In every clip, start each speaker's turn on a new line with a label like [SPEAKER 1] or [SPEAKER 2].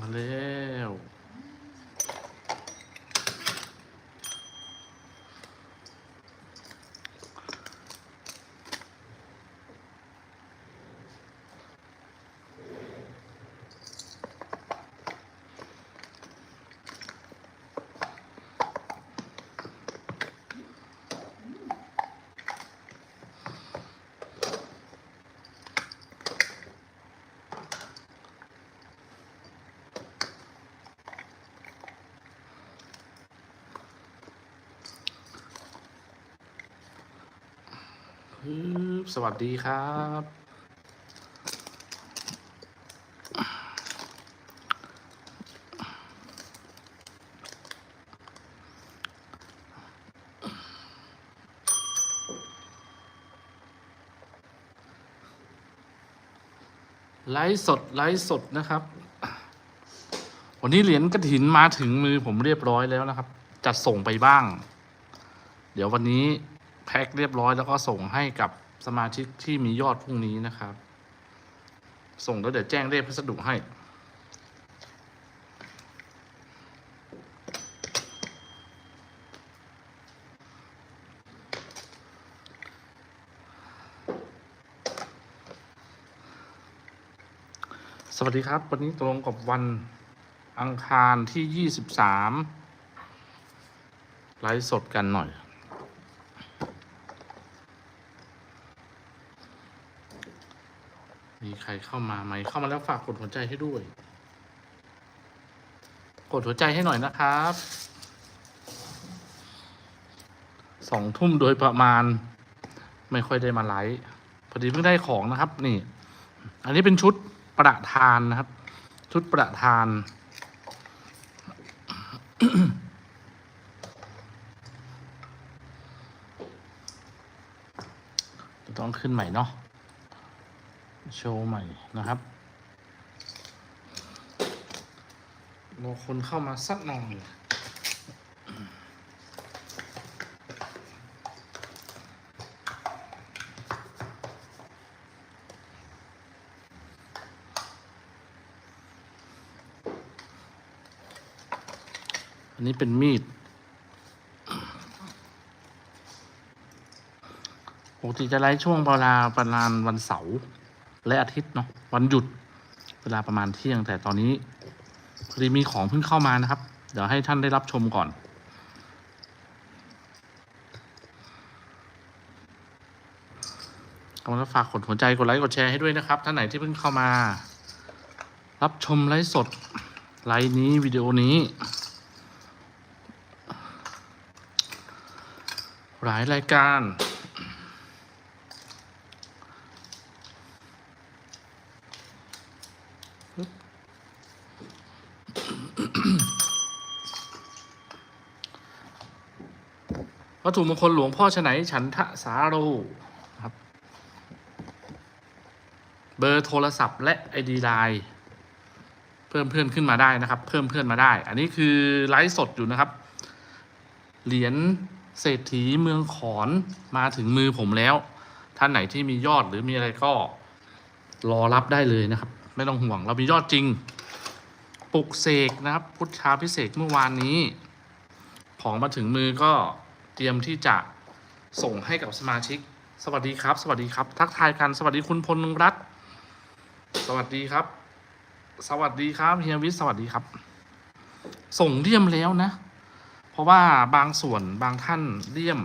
[SPEAKER 1] มาแล้ว ฮึบ สวัสดีครับ ไลฟ์สด ไลฟ์สดนะครับ วันนี้เหรียญกระถินมาถึงมือผมเรียบร้อยแล้วนะครับ จัดส่งไปบ้าง เดี๋ยววันนี้แพ็คเรียบร้อยแล้วก็ส่งให้กับ สมาชิกที่มียอดพรุ่งนี้นะครับ ส่งแล้วเดี๋ยวแจ้งเลขพัสดุให้ สวัสดีครับ วันนี้ตรงกับวันอังคารที่ 23 ไลฟ์สดกันหน่อย ใครเข้ามาไหม เข้ามาแล้วฝากกดหัวใจให้ด้วย กดหัวใจให้หน่อยนะครับ สองทุ่มโดยประมาณ ไม่ค่อยได้มาไลฟ์พอดีเพิ่งได้ของนะครับ นี่ อันนี้เป็นชุดประทานนะครับ ชุดประทานต้องขึ้นใหม่เนาะ โชว์ใหม่นะครับรอคนเข้ามาสักหน่อยอันนี้เป็นมีด ปกติจะไลฟ์ช่วงเวลาประมาณวันเสาร์ และอาทิตย์เนาะวันหยุดเวลาประมาณเที่ยง แต่ตอนนี้พอดีมีของเพิ่งเข้ามานะครับ เดี๋ยวให้ท่านได้รับชมก่อนก็มาฝากกดหัวใจกดไลค์กดแชร์ให้ด้วยนะครับ ท่านไหนที่เพิ่งเข้ามา รับชมไลฟ์สดไลฟ์นี้วิดีโอนี้ หลายรายการ วัตถุมงคลหลวงพ่อชไหนฉันทะสาโรครับ เบอร์โทรศัพท์และ ID ไลน์เพิ่มเพื่อนขึ้นมาได้นะครับ เพิ่มเพื่อนมาได้ อันนี้คือไลฟ์สดอยู่นะครับ เหรียญเศรษฐีเมืองขอนมาถึงมือผมแล้ว ท่านไหนที่มียอดหรือมีอะไรก็รอรับได้เลยนะครับ ไม่ต้องห่วงเรามียอดจริง ปลุกเสกนะครับ พุทธาพิเศษเมื่อวานนี้ ของมาถึงมือก็เตรียมที่จะส่งให้กับสมาชิก สวัสดีครับ สวัสดีครับ ทักทายกันสวัสดีคุณพลรัตน์สวัสดีครับ สวัสดีครับเฮียวิทสวัสดีครับ ส่งเลี่ยมแล้วนะ เพราะว่าบางส่วนบางท่านเลี่ยม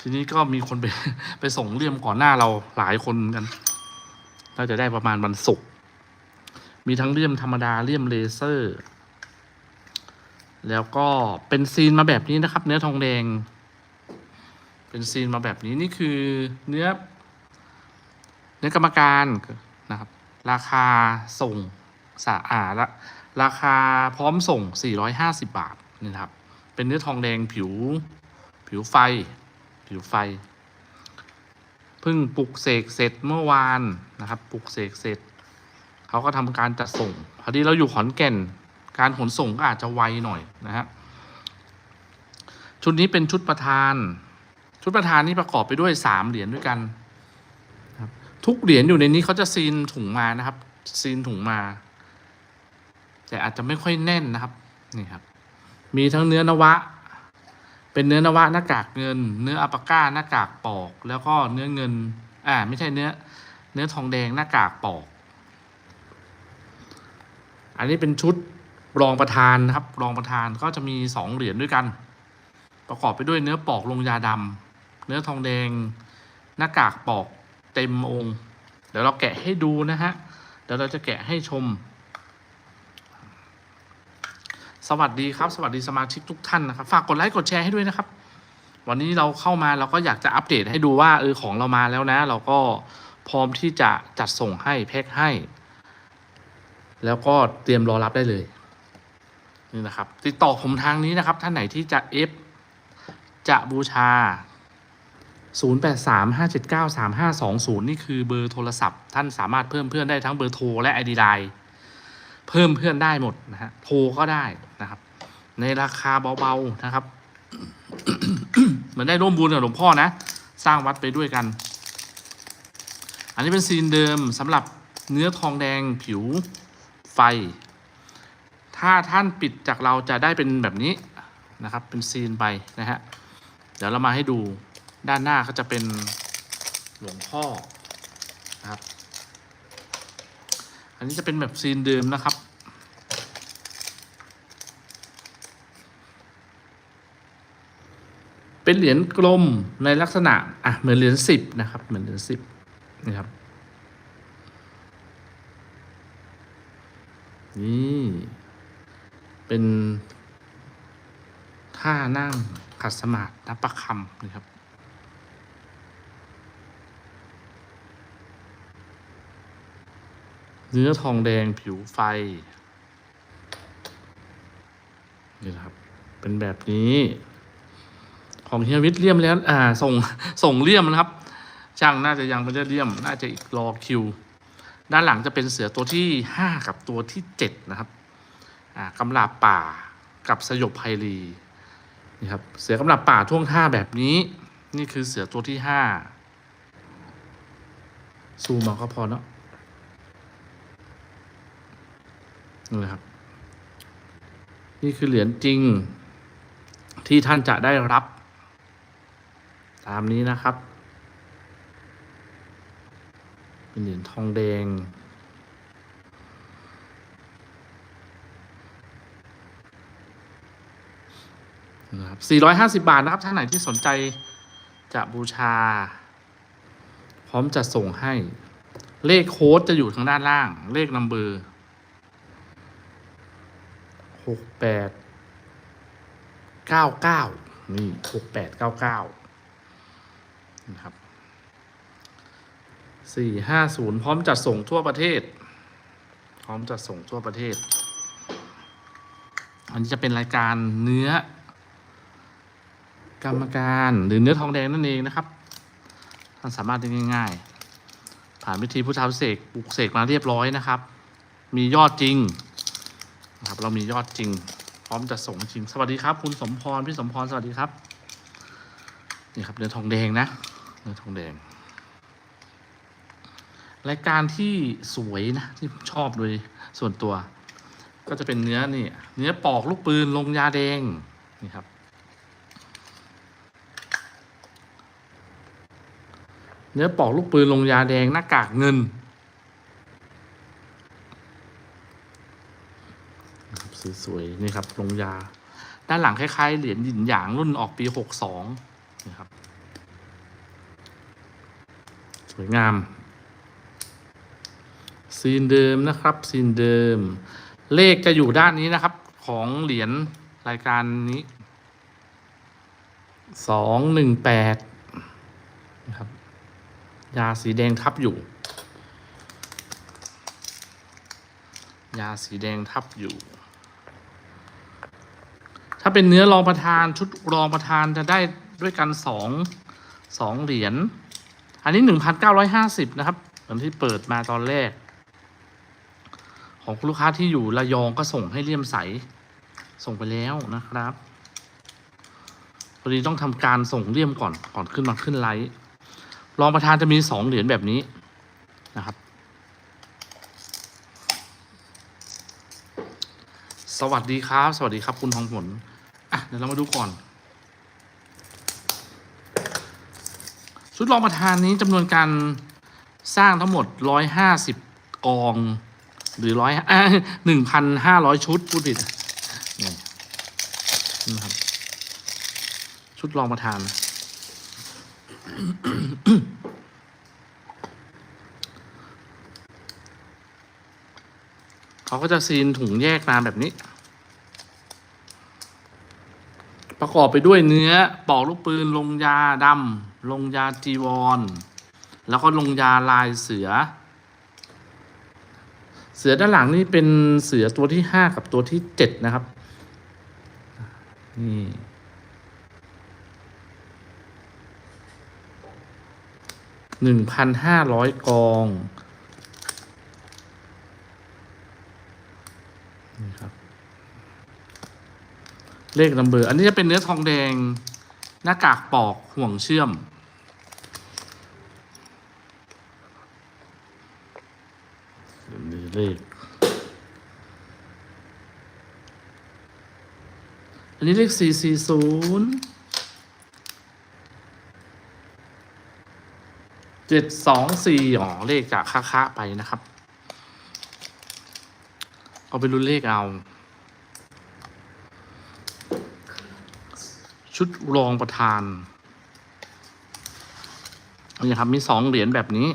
[SPEAKER 1] ทีนี้ก็มีคนไปไปส่งเลี่ยมก่อนหน้าเราหลายคนเหมือนกันน่าจะได้ประมาณวันศุกร์ มีทั้งเลี่ยมธรรมดาเลี่ยมเลเซอร์ แล้วก็เป็นซีนมาแบบนี้นะครับ เนื้อทองแดง เป็นซีนมาแบบนี้นี่คือเนื้อ เนื้อกรรมการนะครับ ราคาส่งสะอาละราคาพร้อมส่ง 450 บาทนี่นะครับ เป็นเนื้อทองแดงผิว ผิวไฟ ผิวไฟ เพิ่งปลุกเสกเสร็จเมื่อวานนะครับ ปลุกเสกเสร็จ เขาก็ทำการจัดส่งพอดีเราอยู่ขอนแก่น การขนส่งก็อาจจะไวหน่อยนะฮะชุดนี้เป็นชุดประธาน ชุดประธานนี่ประกอบไปด้วยสามเหรียญด้วยกันทุกเหรียญอยู่ในนี้เขาจะซีนถุงมานะครับ ซีนถุงมา แต่อาจจะไม่ค่อยแน่นนะครับนี่ครับ มีทั้งเนื้อนวะ เป็นเนื้อนวะหน้ากากเงิน เนื้ออัปปาก้าหน้ากากปอก แล้วก็เนื้อเงิน อ่า ไม่ใช่เนื้อ เนื้อทองแดงหน้ากากปอก อันนี้เป็นชุดรองประธานนะครับ รองประธานก็จะมีสองเหรียญด้วยกัน ประกอบไปด้วยเนื้อปอกลงยาดำเนื้อทองแดง หน้ากากปอกเต็มองค์ เดี๋ยวเราแกะให้ดูนะฮะ เดี๋ยวเราจะแกะให้ชม สวัสดีครับ สวัสดีสมาชิกทุกท่านนะครับ ฝากกดไลค์กดแชร์ให้ด้วยนะครับ วันนี้เราเข้ามาเราก็อยากจะอัปเดตให้ดูว่าเออของเรามาแล้วนะ เราก็พร้อมที่จะจัดส่งให้แพ็คให้ แล้วก็เตรียมรอรับได้เลยนี่นะครับ ติดต่อผมทางนี้นะครับ ท่านไหนที่จะเอฟจะบูชา 0835793520 นี่คือเบอร์โทรศัพท์ ท่านสามารถเพิ่มเพื่อนได้ทั้งเบอร์โทรและ ID Line เพิ่มเพื่อนได้หมดนะฮะโทรก็ได้นะครับ ในราคาเบาๆนะครับ เหมือนได้ร่วมบุญกับหลวงพ่อนะ สร้างวัดไปด้วยกัน อันนี้เป็นซีนเดิมสำหรับเนื้อทองแดงผิว ไฟ ถ้าท่านปิดจากเราจะได้เป็นแบบนี้นะครับ เป็นซีนไปนะฮะ เดี๋ยวเรามาให้ดูด้านหน้าก็จะเป็นหลวงพ่อนะครับ อันนี้จะเป็นแบบซีนเดิมนะครับเป็นเหรียญกลมในลักษณะอะเหมือนเหรียญสิบนะครับ เหมือนเหรียญสิบนะครับ นี่เป็นท่านั่งขัดสมาธินับประคำนะครับ เนื้อทองแดงผิวไฟ นี่นะครับ เป็นแบบนี้ ของเฮียวิทย์เลี่ยมแล้ว อ่า ส่ง ส่งเลี่ยมนะครับ ช่างน่าจะยังไม่ได้เลี่ยม น่าจะอีกรอคิว ด้านหลังจะเป็นเสือตัวที่ห้ากับตัวที่เจ็ดนะครับกำลาป่ากับสยบไพรีนี่ครับเสือกำลาป่าท่วงท่าแบบนี้ นี่คือเสือตัวที่ห้าซูมมาก็พอเนาะนี่นะครับ นี่คือเหรียญจริงที่ท่านจะได้รับ ตามนี้นะครับ เป็นเหรียญทองแดง นะครับ 450 บาทนะครับ ท่านไหนที่สนใจจะบูชา พร้อมจะส่งให้ เลขโค้ดจะอยู่ทางด้านล่าง เลขนัมเบอร์หกแปดเก้าเก้านี่หกแปดเก้าเก้านะครับ สี่ห้าศูนย์พร้อมจัดส่งทั่วประเทศ พร้อมจัดส่งทั่วประเทศ อันนี้จะเป็นรายการเนื้อ กรรมการหรือเนื้อทองแดงนั่นเองนะครับท่านสามารถได้ง่าย ๆ ผ่านวิธีพุทธาพิเศษกปลุกเสกมาเรียบร้อยนะครับ มียอดจริงนะครับเรามียอดจริง พร้อมจะส่งจริง สวัสดีครับ คุณสมพรพี่สมพรสวัสดีครับนี่ครับเนื้อทองแดงนะเนื้อทองแดง รายการที่สวยนะ ที่ผมชอบโดยส่วนตัว ก็จะเป็นเนื้อนี่ เนื้อปอกลูกปืนลงยาแดงนี่ครับ เนื้อปอกลูกปืนลงยาแดงหน้ากากเงินสวยๆนี่ครับลงยา ด้านหลังคล้ายๆเหรียญหยินหยางรุ่นออกปีหกสองนะครับ สวยงาม ซีนเดิมนะครับ ซีนเดิม เลขจะอยู่ด้านนี้นะครับ ของเหรียญรายการนี้สองหนึ่งแปดนะครับ ยาสีแดงทับอยู่ ยาสีแดงทับอยู่ ถ้าเป็นเนื้อรองประธานชุดรองประธานจะได้ด้วยกันสองสองเหรียญ อันนี้หนึ่งพันเก้าร้อยห้าสิบนะครับเหมือนที่เปิดมาตอนแรก ของลูกค้าที่อยู่ระยองก็ส่งให้เลี่ยมใส ส่งไปแล้วนะครับพอดีต้องทำการส่งเลี่ยมก่อนก่อนขึ้นมาขึ้นไลฟ์รองประธานจะมีสองเหรียญแบบนี้นะครับ สวัสดีครับ สวัสดีครับคุณทองผลอะเดี๋ยวเรามาดูก่อนชุดรองประธานนี้จำนวนการสร้างทั้งหมดร้อยห้าสิบกอง หรือร้อยหนึ่งพันห้าร้อยชุดพูดผิดนี่นะครับ ชุดรองประธาน เขาก็จะซีนถุงแยกมาแบบนี้ ประกอบไปด้วยเนื้อปอกลูกปืน ลงยาดำลงยาจีวร แล้วก็ลงยาลายเสือ เสือด้านหลังนี่เป็นเสือตัวที่ห้ากับตัวที่เจ็ดนะครับ นี่ หนึ่งพันห้าร้อยกองนี่ครับ เลขนัมเบอร์ อันนี้จะเป็นเนื้อทองแดง หน้ากากปอกห่วงเชื่อม มีอันนี้เลขสี่สี่ศูนย์เจ็ดสองสี่อ๋อเลขจากค้าค้าๆไปนะครับ เอาไปรุ่นเลขเอา ชุดรองประธานนี่ครับ มีสองเหรียญแบบนี้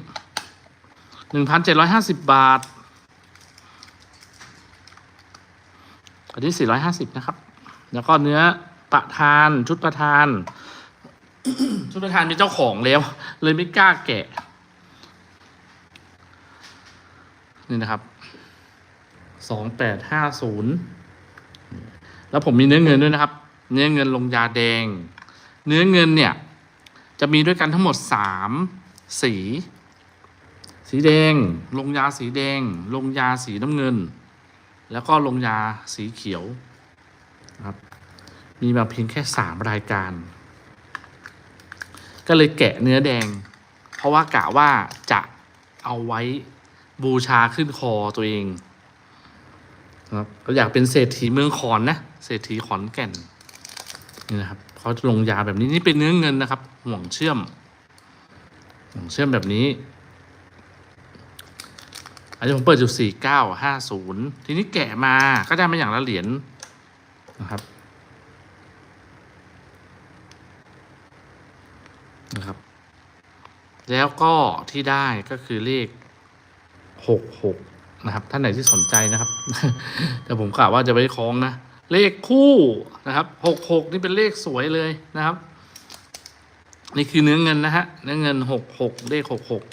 [SPEAKER 1] หนึ่งพันเจ็ดร้อยห้าสิบบาท อันนี้สี่ร้อยห้าสิบนะครับ แล้วก็เนื้อประธานชุดประธาน ชุดประธานมีเจ้าของแล้ว เลยไม่กล้าแกะ นี่นะครับสองแปดห้าศูนย์แล้วผมมีเนื้อเงินด้วยนะครับ เนื้อเงินลงยาแดง เนื้อเงินเนี่ย จะมีด้วยกันทั้งหมดสามสี สีแดง ลงยาสีแดง ลงยาสีน้ำเงิน แล้วก็ลงยาสีเขียวนะครับ มีมาเพียงแค่สามรายการ ก็เลยแกะเนื้อแดง เพราะว่ากะว่าจะเอาไว้บูชาขึ้นคอตัวเองครับเราอยากเป็นเศรษฐีเมืองขอนนะเศรษฐีขอนแก่นนี่นะครับเขาลงยาแบบนี้นี่เป็นเนื้อเงินนะครับ ห่วงเชื่อม ห่วงเชื่อมแบบนี้ อันนี้ผมเปิดอยู่สี่เก้าห้าศูนย์ทีนี้แกะมาก็ได้มาอย่างละเหรียญนะครับนะครับ แล้วก็ที่ได้ก็คือเลขหกหกนะครับ ท่านไหนที่สนใจนะครับ แต่ผมกะว่าจะไปคล้องนะ เลขคู่นะครับหกหกนี่เป็นเลขสวยเลยนะครับ นี่คือเนื้อเงินนะฮะ เนื้อเงินหกหกเลขหกหก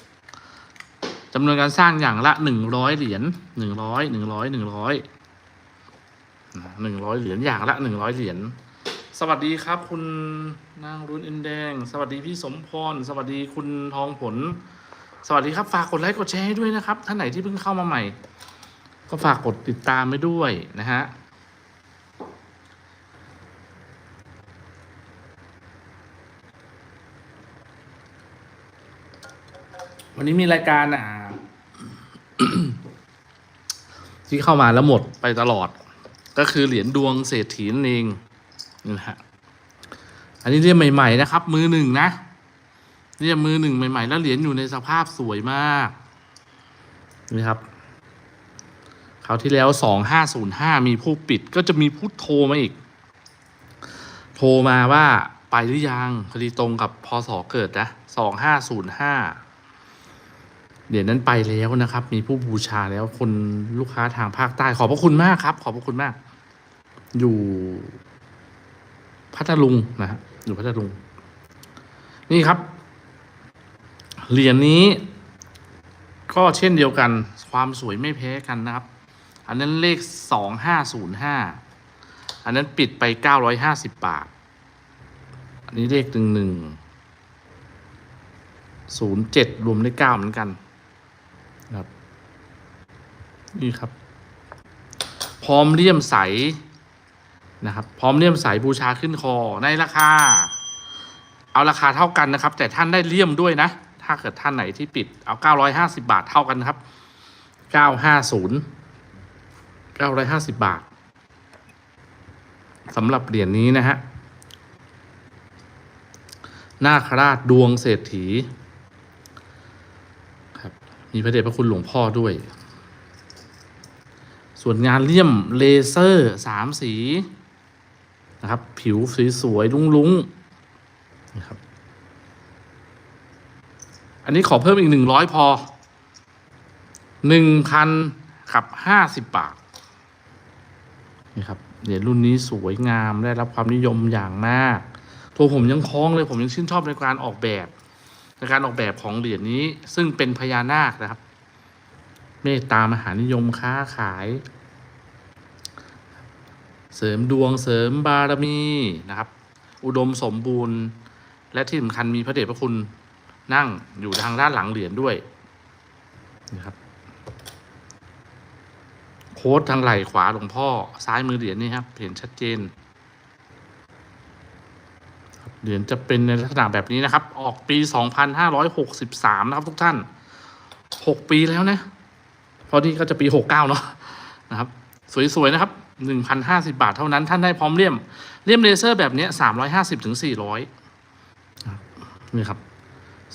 [SPEAKER 1] ำนวนการสร้างอย่างละหนึ่งร้อยเหรียญหนึ่งร้อยหนึ่งร้อยหนึ่งร้อยหนึ่งร้อยเหรียญอย่างละหนึ่งร้อยเหรียญสวัสดีครับ คุณนางรุนอินแดง สวัสดีพี่สมพรสวัสดีคุณทองผล สวัสดีครับฝากกดไลค์กดแชร์ให้ด้วยนะครับท่านไหนที่เพิ่งเข้ามาใหม่ ก็ฝากกดติดตามไปด้วยนะฮะวันนี้มีรายการอ่า ที่เข้ามาแล้วหมดไปตลอด ก็คือเหรียญดวงเศรษฐีนั่นเองนี่นะฮะอันนี้เรียกใหม่ ๆ นะครับ มือหนึ่งนะเรียกมือหนึ่งใหม่ ๆ แล้วเหรียญอยู่ในสภาพสวยมากนี่ครับคราวที่แล้วสองห้าศูนย์ห้ามีผู้ปิดก็จะมีผู้โทรมาอีก โทรมาว่าไปหรือยังพอดีตรงกับพศเกิดนะสองห้าศูนย์ห้า เหรียญนั้นไปแล้วนะครับ มีผู้บูชาแล้วคนลูกค้าทางภาคใต้ ขอบพระคุณมากครับ ขอบพระคุณมาก อยู่พัทลุงนะฮะอยู่พัทลุง นี่ครับ เหรียญนี้ ก็เช่นเดียวกัน ความสวยไม่แพ้กันนะครับ อันนั้นเลขสองห้าศูนย์ห้าอันนั้นปิดไปเก้าร้อยห้าสิบบาท อันนี้เลขหนึ่งหนึ่งศูนย์เจ็ดรวมได้เก้าเหมือนกัน นี่ครับ พร้อมเลี่ยมใสนะครับ พร้อมเลี่ยมใสบูชาขึ้นคอในราคา เอาราคาเท่ากันนะครับ แต่ท่านได้เลี่ยมด้วยนะ ถ้าเกิดท่านไหนที่ปิดเอา 950 บาทเท่ากันครับ 950 950 บาทสำหรับเหรียญนี้นะฮะนาคราชดวงเศรษฐีครับ มีพระเดชพระคุณหลวงพ่อด้วย ส่วนงานเลี่ยมเลเซอร์สามสีนะครับ ผิวสวยๆลุ้งๆนะครับ อันนี้ขอเพิ่มอีกหนึ่งร้อยพอหนึ่งพันกับห้าสิบบาทนี่ครับเหรียญรุ่นนี้สวยงามได้รับความนิยมอย่างมาก ตัวผมยังคล้องเลยผมยังชื่นชอบในการออกแบบ ในการออกแบบของเหรียญนี้ซึ่งเป็นพญานาคนะครับ เมตตามหานิยมค้าขาย เสริมดวงเสริมบารมีนะครับ อุดมสมบูรณ์ และที่สำคัญมีพระเดชพระคุณนั่งอยู่ทางด้านหลังเหรียญด้วยนะครับโค้ดทางไหล่ขวาหลวงพ่อซ้ายมือเหรียญนี่ครับเห็นชัดเจนเหรียญจะเป็นในลักษณะแบบนี้นะครับ ออกปี 2563 นะครับทุกท่าน 6 ปีแล้วนะพอดีก็จะปี 69 เนาะนะครับ สวย ๆ นะครับ 1,050 บาทเท่านั้นท่านได้พร้อมเลี่ยม เลี่ยมเลเซอร์แบบนี้ย350ถึง400นะครับนี่ครับ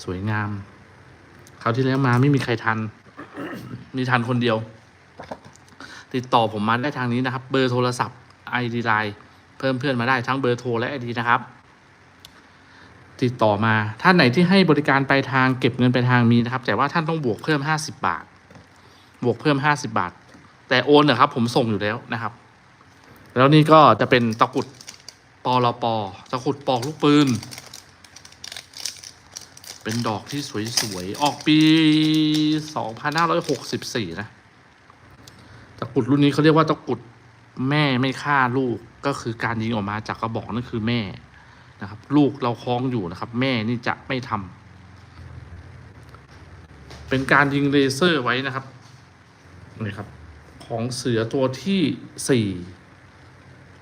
[SPEAKER 1] สวยงามคราวที่แล้วมาไม่มีใครทัน มีทันคนเดียว ติดต่อผมมาได้ทางนี้นะครับ เบอร์โทรศัพท์ ID Line เพิ่มเพื่อนมาได้ทั้งเบอร์โทรและ ID นะครับ ติดต่อมาท่านไหนที่ให้บริการไปทางเก็บเงินไปทางมีนะครับ แต่ว่าท่านต้องบวกเพิ่ม 50 บาท บวกเพิ่ม 50 บาท แต่โอนนะครับ ผมส่งอยู่แล้วนะครับ แล้วนี่ก็จะเป็นตะกุดปอลปอตะกุดปอกลูกปืน เป็นดอกที่สวยๆ ออกปี 2564 นะ ตะกุดรุ่นนี้เขาเรียกว่าตะกุดแม่ไม่ฆ่าลูกก็คือการยิงออกมาจากกระบอกนั่นคือแม่นะครับ ลูกเราคล้องอยู่นะครับ แม่นี่จะไม่ทำเป็นการยิงเลเซอร์ไว้นะครับนี่ครับ ของเสือตัวที่สี่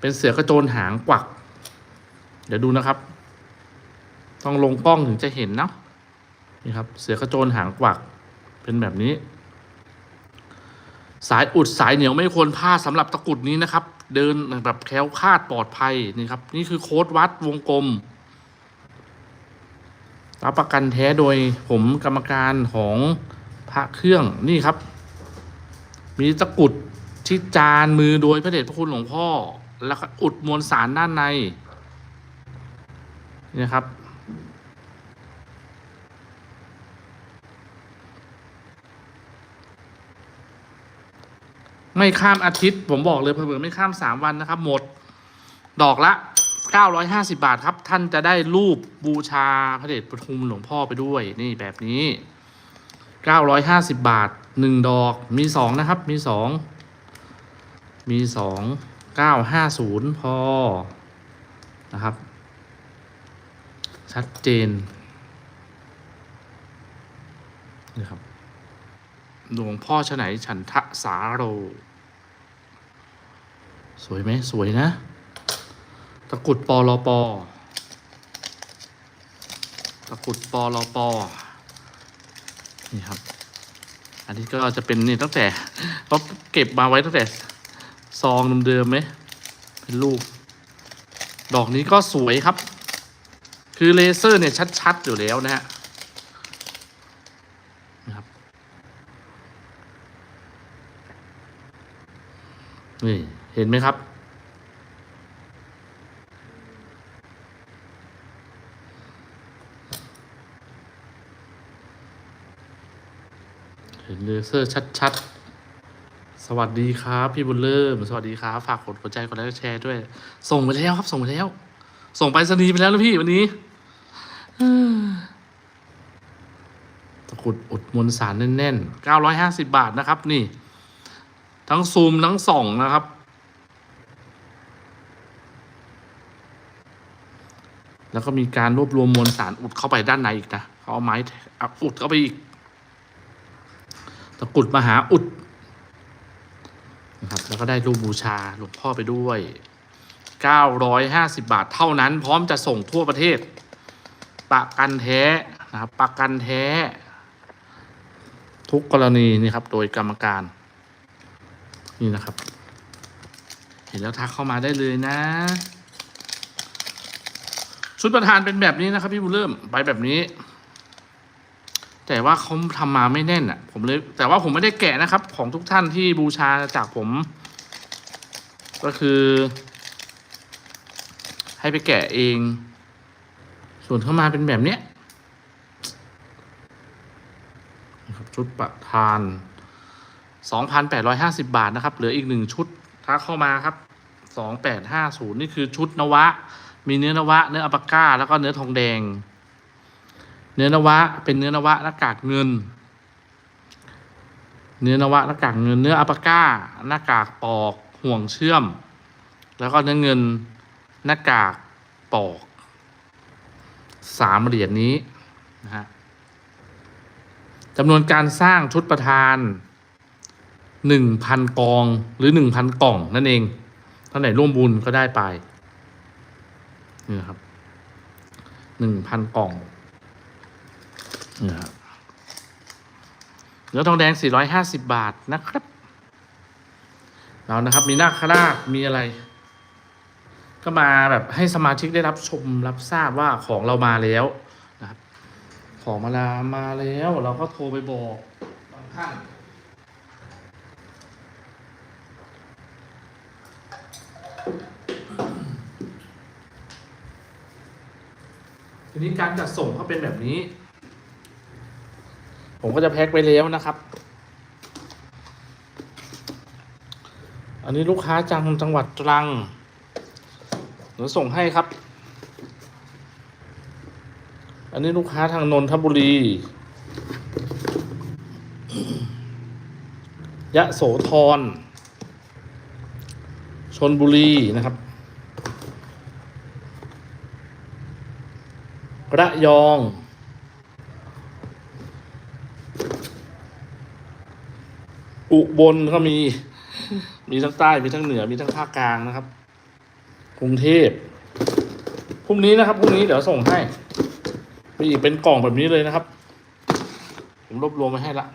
[SPEAKER 1] เป็นเสือกระโจนหางกวัก เดี๋ยวดูนะครับ ต้องลงกล้องถึงจะเห็นเนาะนี่ครับ เสือกระโจนหางกวัก เป็นแบบนี้ สายอุดสายเหนียวไม่ควรพลาดสำหรับตะกุดนี้นะครับ เดินแบบแคล้วคลาดปลอดภัยนี่ครับ นี่คือโค้ดวัดวงกลมรับประกันแท้โดยผมกรรมการของพระเครื่องนี่ครับ มีตะกุดที่จานมือโดยพระเดชพระคุณหลวงพ่อ แล้วก็อุดมวลสารด้านในนี่ครับ ไม่ข้ามอาทิตย์ ผมบอกเลยเผื่อๆไม่ข้ามสามวันนะครับ หมด ดอกละ 950 บาทครับ ท่านจะได้รูปบูชาพระเดชพระคุณหลวงพ่อไปด้วย นี่แบบนี้ 950 บาท 1 ดอก มี 2 นะครับ มี 2 มี 2 950 พอ นะครับ ชัดเจนนี่ครับหลวงพ่อชไหนฉันทะสาโร สวยไหมสวยนะ ตะกุดปอลอปอตะกุดปอลอปอนี่ครับ อันนี้ก็จะเป็นนี่ตั้งแต่ก็เก็บมาไว้ตั้งแต่ ซองเดิมๆไหมเป็นรูปดอกนี้ก็สวยครับ คือเลเซอร์เนี่ยชัด ๆ อยู่แล้วนะฮะนะครับนี่เห็นไหมครับเห็นเลเซอร์ชัด ๆ สวัสดีครับ พี่บุญเริ่ม สวัสดีครับ ฝากกดหัวใจกดไลค์กดแชร์ด้วย ส่งไปแล้วครับ ส่งไปแล้ว ส่งไปสนีไปแล้วนะพี่วันนี้ตะกุดอุดมวลสารแน่นๆ950บาทนะครับ นี่ ทั้งซูมทั้งส่องนะครับ แล้วก็มีการรวบรวมมวลสารอุดเข้าไปด้านในอีกนะเขาเอาไม้อุดเข้าไปอีก ตะกุดมหาอุด นะครับแล้วก็ได้รูปบูชาหลวงพ่อไปด้วย 950 บาทเท่านั้น พร้อมจะส่งทั่วประเทศ ประกันแท้นะครับประกันแท้ ทุกกรณีนี่ครับ โดยกรรมการ นี่นะครับ เห็นแล้วทักเข้ามาได้เลยนะ ชุดประธานเป็นแบบนี้นะครับ พี่บุญเริ่มไปแบบนี้ แต่ว่าเขาทำมาไม่แน่นอะ ผมเลย แต่ว่าผมไม่ได้แกะนะครับ ของทุกท่านที่บูชาจากผม ก็คือ ให้ไปแกะเอง ส่วนเข้ามาเป็นแบบเนี้ยนะครับชุดประธาน 2,850 บาทนะครับ เหลืออีกหนึ่งชุดถ้าเข้ามาครับ 2850 นี่คือชุดนวะ มีเนื้อนวะ เนื้ออัปปาก้า แล้วก็เนื้อทองแดง เนื้อนวะ เป็นเนื้อนวะหน้ากากเงิน เนื้อนวะหน้ากากเงิน เนื้ออัปาก้า หน้ากากปอกห่วงเชื่อม แล้วก็เนื้อเงินหน้ากากปอกสามเหรียญนี้นะฮะจำนวนการสร้างชุดประธานหนึ่งพันกองหรือหนึ่งพันกล่องนั่นเองท่านไหนร่วมบุญก็ได้ไปนี่ครับหนึ่งพันกล่อง นี่ครับเนื้อทองแดงสี่ร้อยห้าสิบบาทนะครับแล้วนะครับ มีนาคราชมีอะไร ก็มาแบบให้สมาชิกได้รับชมรับทราบว่าของเรามาแล้วนะครับ ของมาลามาแล้ว เราก็โทรไปบอกบางท่านทีนี้การจัดส่งเขาเป็นแบบนี้ ผมก็จะแพ็คไปแล้วนะครับ อันนี้ลูกค้าจังจังหวัดตรังเดี๋ยวส่งให้ครับ อันนี้ลูกค้าทางนนทบุรี ยะโสธร ชนบุรีนะครับ ระยอง อุ บลก็มี มีทั้งใต้มีทั้งเหนือมีทั้งภาคกลางนะครับกรุงเทพพรุ่งนี้นะครับพรุ่งนี้เดี๋ยวส่งให้ไปอีกเป็นกล่องแบบนี้เลยนะครับ ผมรวบรวมไว้ให้ละ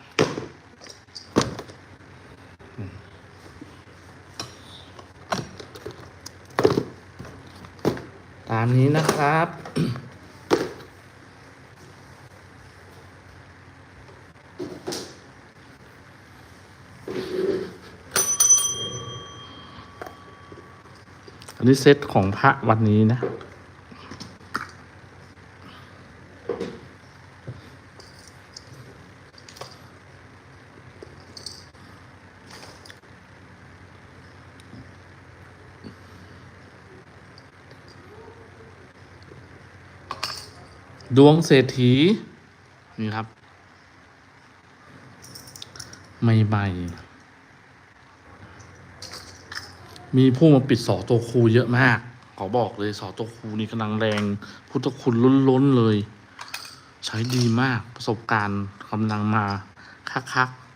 [SPEAKER 1] ตามนี้นะครับ นี้เซตของพระวันนี้นะ ดวงเศรษฐี นี่ครับไม่ใบ มีผู้มาปิดสอตัวครูเยอะมาก ขอบอกเลยสอตัวครูนี่กำลังแรง พุทธคุณล้นๆเลย ใช้ดีมากประสบการณ์กำลังมาคักๆ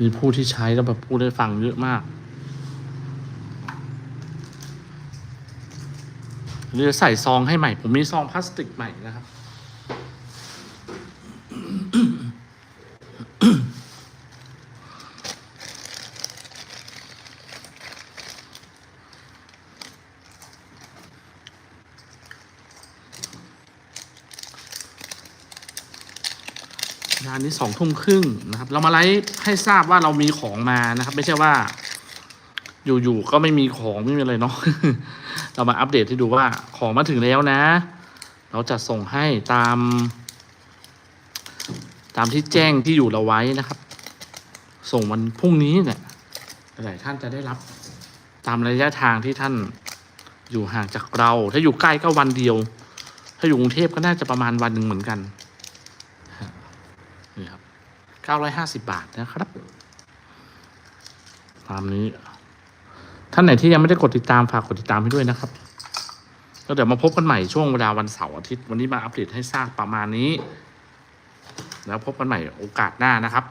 [SPEAKER 1] มีผู้ที่ใช้แล้วแบบพูดได้ฟังเยอะมากเดี๋ยวใส่ซองให้ใหม่ ผมมีซองพลาสติกใหม่นะครับ นี้สองทุ่มครึ่งนะครับ เรามาไลฟ์ให้ทราบว่าเรามีของมานะครับ ไม่ใช่ว่า อยู่ๆก็ไม่มีของไม่มีอะไรเนาะเรามาอัปเดตให้ดูว่าของมาถึงแล้วนะ เราจะส่งให้ตาม ตามที่แจ้งที่อยู่เราไว้นะครับ ส่งวันพรุ่งนี้เนี่ยหลายท่านจะได้รับ ตามระยะทางที่ท่านอยู่ห่างจากเรา ถ้าอยู่ใกล้ก็วันเดียว ถ้าอยู่กรุงเทพก็น่าจะประมาณวันหนึ่งเหมือนกัน 950 บาทนะครับตามนี้ ท่านไหนที่ยังไม่ได้กดติดตามฝากกดติดตามให้ด้วยนะครับก็เดี๋ยวมาพบกันใหม่ช่วงเวลาวันเสาร์อาทิตย์วันนี้มาอัปเดตให้ทราบประมาณนี้ แล้วพบกันใหม่โอกาสหน้านะครับ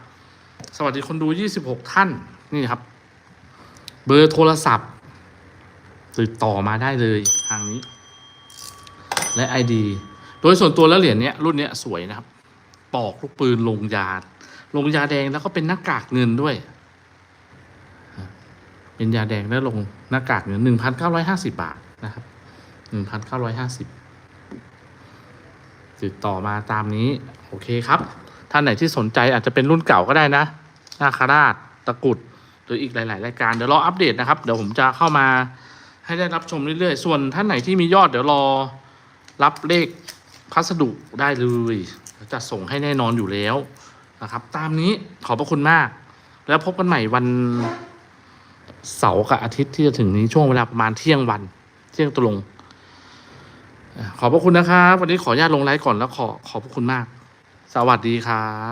[SPEAKER 1] สวัสดีคนดู 26 ท่านนี่ครับ เบอร์โทรศัพท์ ติดต่อมาได้เลยทางนี้ และ ID โดยส่วนตัวแล้วเหรียญนี้รุ่นนี้สวยนะครับ ปอกลูกปืนลงยา ลงยาแดงแล้วก็เป็นหน้ากากเงินด้วย เป็นยาแดงและลงหน้ากากเนี่ยหนึ่งพันเก้าร้อยห้าสิบาทนะครับหนึ่งพันเก้าร้อยห้าสิบติดต่อมาตามนี้ โอเคครับ ท่านไหนที่สนใจอาจจะเป็นรุ่นเก่าก็ได้นะนาคาราชตะกุดหรืออีกหลาย ๆ รายการเดี๋ยวรออัปเดตนะครับ เดี๋ยวผมจะเข้ามาให้ได้รับชมเรื่อย ๆ ส่วนท่านไหนที่มียอดเดี๋ยวรอรับเลขพัสดุได้เลยจะส่งให้แน่นอนอยู่แล้ว นะครับ ตามนี้ขอบพระคุณมาก แล้วพบกันใหม่วันเสาร์กับอาทิตย์ที่จะถึงนี้ช่วงเวลาประมาณเที่ยงวัน เที่ยงตรงขอบพระคุณนะครับ วันนี้ขออนุญาตลงไลฟ์ก่อนแล้วขอขอบพระคุณมาก สวัสดีครับ